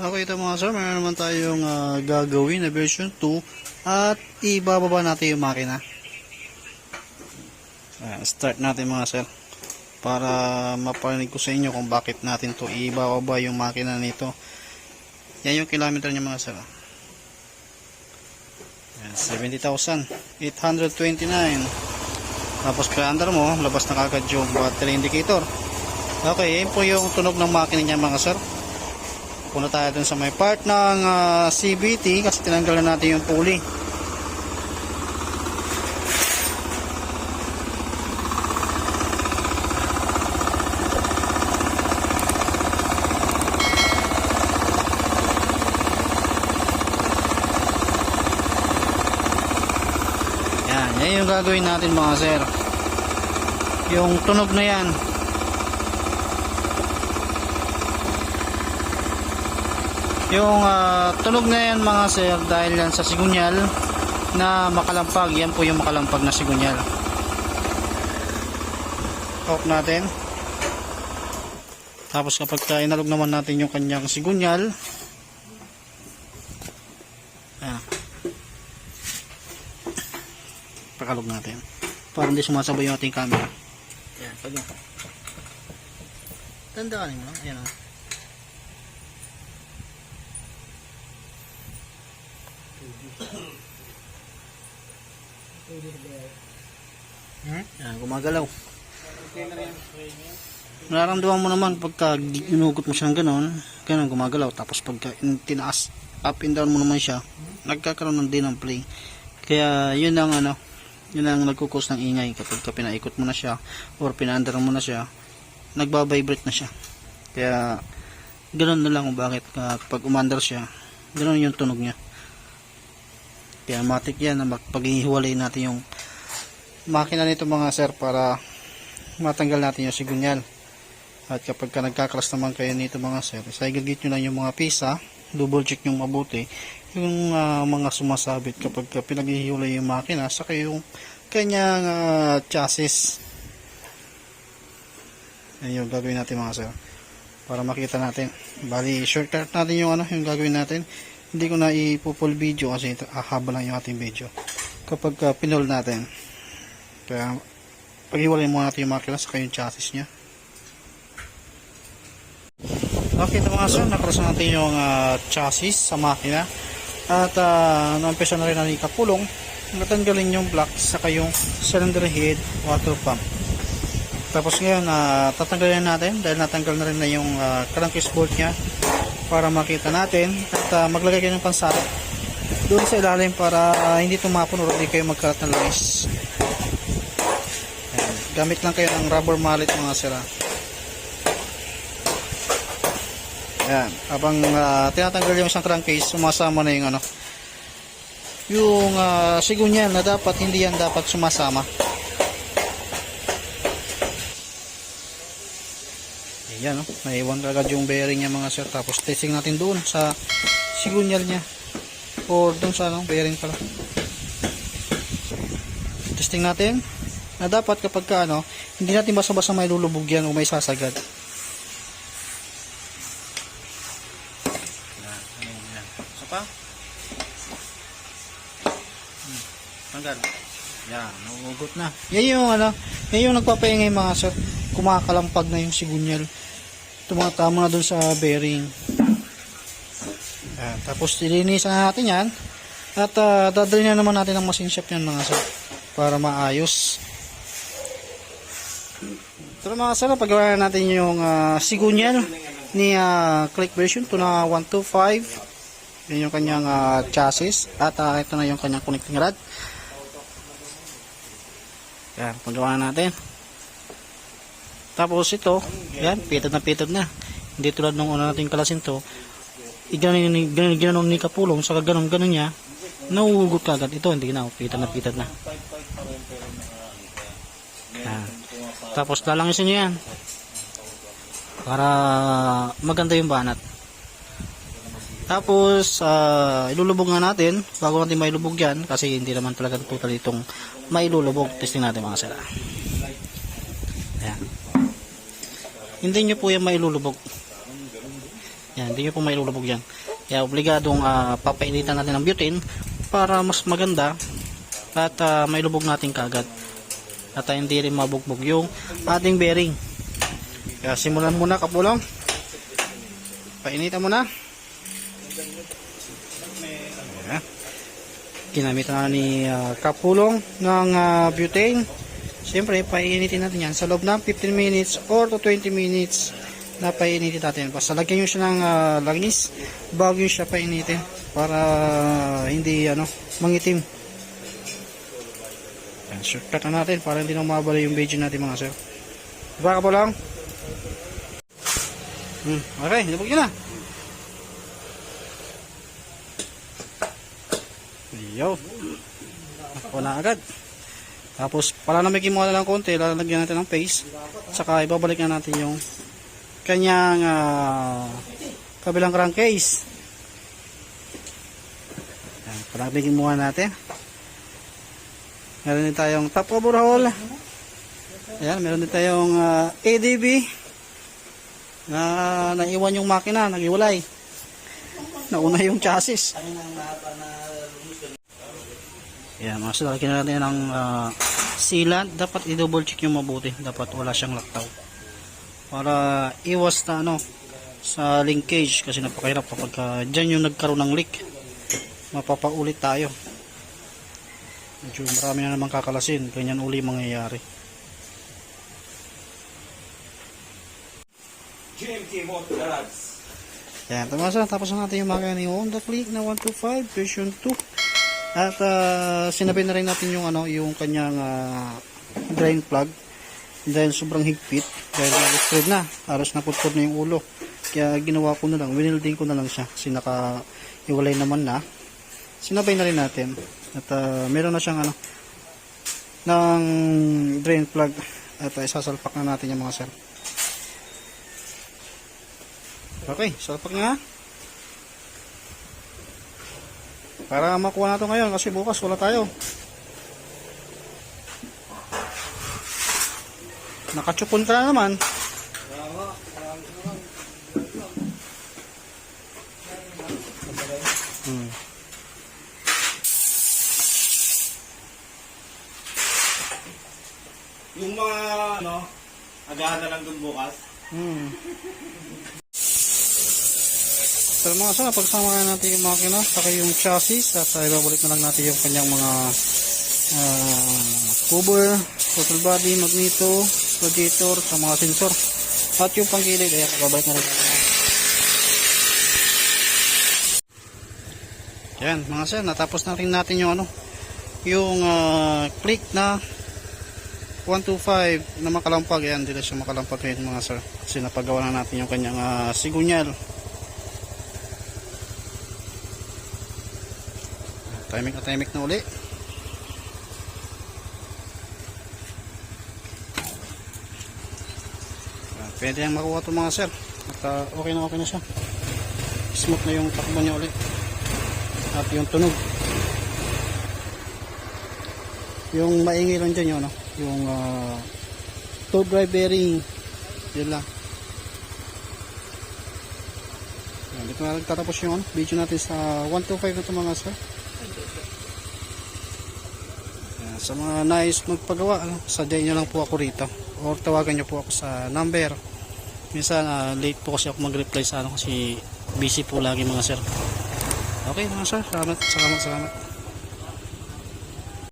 Okay ito mga sir, meron naman tayong ah, gagawin na version 2 at ibababa natin yung makina. Ayan, start natin mga sir para maparinig ko sa inyo kung bakit natin to ibababa yung makina nito. Yan yung kilometer niya mga sir. Ayan, 70,829. Tapos pre-under mo, labas na kagad yung battery indicator. Okay, yun po yung tunog ng makina niya mga sir. Punta tayo dun sa may part ng ah, CVT kasi tinanggal na natin yung pulley. Yan, yan yung gagawin natin mga sir. Yung tunog na yan, Yung ah, tunog na yan mga sir dahil yan sa sigunyal na makalampag. Yan po yung makalampag na sigunyal. Off natin. Tapos kapag ka inalog naman natin yung kanyang sigunyal. Ayan. Pakalog natin. Para hindi sumasabay yung ating camera. Ayan. Pag Tandaan mo. Ayan o. Hmm? Yan, gumagalaw. Nararamdaman mo naman pagka inugot mo siya ng ganon, ganon gumagalaw. Tapos pagka in- tinaas, up and down mo naman siya, nagkakaroon ng din ng play. Kaya yun ang ano, yun ang nagkukos ng ingay kapag ka pinaikot mo na siya or pinaandar mo na siya, nagbabibrate na siya. Kaya ganon na lang kung bakit ah, kapag umandar siya, ganon yung tunog niya. Kaya matik yan na paghihiwalay natin yung makina nito mga sir para matanggal natin yung sigunyal. At kapag ka nagkakras naman kayo nito mga sir, isagagit nyo lang yung mga pisa, double check yung mabuti, yung ah, mga sumasabit kapag ka pinaghihiwalay yung makina, saka yung kanyang ah, chassis. Yan yung gagawin natin mga sir. Para makita natin. Bali, shortcut natin yung ano, yung gagawin natin. Hindi ko na ipo-full video kasi ito, ah, haba lang yung ating video. Kapag ka pinol natin. Kaya, paghiwalay muna natin yung makina saka yung chassis niya. Okay, ito mga sir, nakross natin yung ah, chassis sa makina. At uh, naumpisa na rin natin ikapulong. Natanggalin yung block saka yung cylinder head water pump. Tapos ngayon, uh, tatanggalin natin dahil natanggal na rin na yung uh, crankcase bolt niya para makita natin. At ah, maglagay kayo ng pansarap doon sa ilalim para ah, hindi tumapon o hindi kayo magkalat ng langis. Ayan. Gamit lang kayo ng rubber mallet mga sira. Ayan. Habang ah, tinatanggal yung isang crankcase, sumasama na yung ano, yung uh, sigunyal na dapat hindi yan dapat sumasama. Ayan, no? naiwan kagad yung bearing niya mga sir. Tapos testing natin doon sa sigunyal niya. Or doon sa ano, bearing pala. Testing natin na dapat kapag ka ano, hindi natin basta-basta may lulubog yan o may sasagad. Isa pa? Hmm, Tanggal. Yan, nagugot na. Yan yung ano, yan yung nagpapaingay mga sir. Kumakalampag na yung sigunyal. Tumatama na dun sa bearing. Yan, tapos ilinisan na natin yan. At uh, dadalhin na naman natin ang machine shop yan mga sir. Para maayos. Na mga sir, pagawa na natin yung uh, sigunyal ni uh, click version 2 na 125. Yan yung kanyang ah, chassis. At ah, ito na yung kanyang connecting rod. Yan, pagawa na natin. Tapos ito, yan, pitad na pitad na. Hindi tulad nung una nating kalasin to. Iganon ganon, ganon ni Kapulong, saka ganon ganon niya, nauugot kagad. Ito, hindi na, pitad na pitad na. Yan. Tapos lalangisin niyo yan. Para maganda yung banat. Tapos, ah, ilulubog nga natin bago natin mailubog yan kasi hindi naman talaga total itong mailulubog. Testing natin mga sila. Ayan. Hindi nyo po yan mailulubog. Yan, hindi nyo po may lulubog yan. Kaya obligadong ah, papainitan natin ng butane para mas maganda at ah, may lubog natin kagad. At ah, hindi rin mabugbog yung ating bearing. Kaya simulan muna kapulong. Painitan muna. Ayan. Ginamit na ni ah, kapulong ng ah, butane. Siyempre, painitin natin yan sa loob ng 15 minutes or to 20 minutes na painitin natin. Basta lagyan nyo siya ng ah, langis bago nyo siya painitin para hindi ano mangitim. Yan, shortcut na natin para hindi na mabali yung video natin mga sir. Diba ka po lang? Hmm, okay, nabog nyo na. Yo. Ako na agad. Tapos, para namigin mo na lang konti, lalagyan natin ng paste. Saka, ibabalik na natin yung kanyang ah, kabilang crankcase. Yan, palagyan muna natin. Meron din tayong top overhaul. Ayan, meron din tayong ah, ADB na naiwan yung makina, nagiwalay. Nauna yung chassis. Ayan, mga sir, lagyan natin ng ah, sealant. Dapat i-double check yung mabuti. Dapat wala siyang laktaw. Para iwas na ano, sa linkage kasi napakahirap kapag uh, dyan yung nagkaroon ng leak. Mapapaulit tayo. Medyo marami na naman kakalasin. Ganyan uli mangyayari. GMK Motor. Yan, tamasa, tapos na natin yung makina ni Honda Click na 125 version 2. At uh, sinabi na rin natin yung ano, yung kanyang ah, drain plug dahil sobrang higpit dahil spread na, halos naputpod na yung ulo. Kaya ginawa ko na lang, winilding ko na lang siya kasi naka iwalay naman na. Sinabay na rin natin. At ah, meron na siyang ano ng drain plug at uh, isasalpak na natin yung mga sir. Okay, salpak nga. Para makuha na ito ngayon kasi bukas wala tayo. Nakachupon ka na naman. Hmm. Yung mga, ano, agahan na lang dun bukas. Hmm. So mga sir, pagsama na natin yung makina, saka yung chassis, at uh, ibabalik na lang natin yung kanyang mga ah, cover, total body, magneto, radiator, sa mga sensor. At yung panggilid, ayan, ibabalik na rin natin. Yan, mga sir, natapos na rin natin yung ano, yung ah, click na 125 na makalampag. Ayan, dito siya makalampag ngayon mga sir. Kasi napagawa na natin yung kanyang uh, sigunyal. Timing na timing na uli. Ayan, Pwede yung makuha ito mga sir. At ah, okay na okay na siya. Smooth na yung takbo niya uli. At yung tunog. Yung maingay lang dyan yun, no? yung uh, toe drive bearing. Yun lang. Yan, dito na nagtatapos yung ano, video natin sa 125 na ito mga sir. Yan, sa mga nais magpagawa, ano, sadyain nyo lang po ako rito. Or tawagan nyo po ako sa number. Minsan ah, late po kasi ako mag-reply sa ano kasi busy po lagi mga sir. Okay mga sir, salamat, salamat, salamat.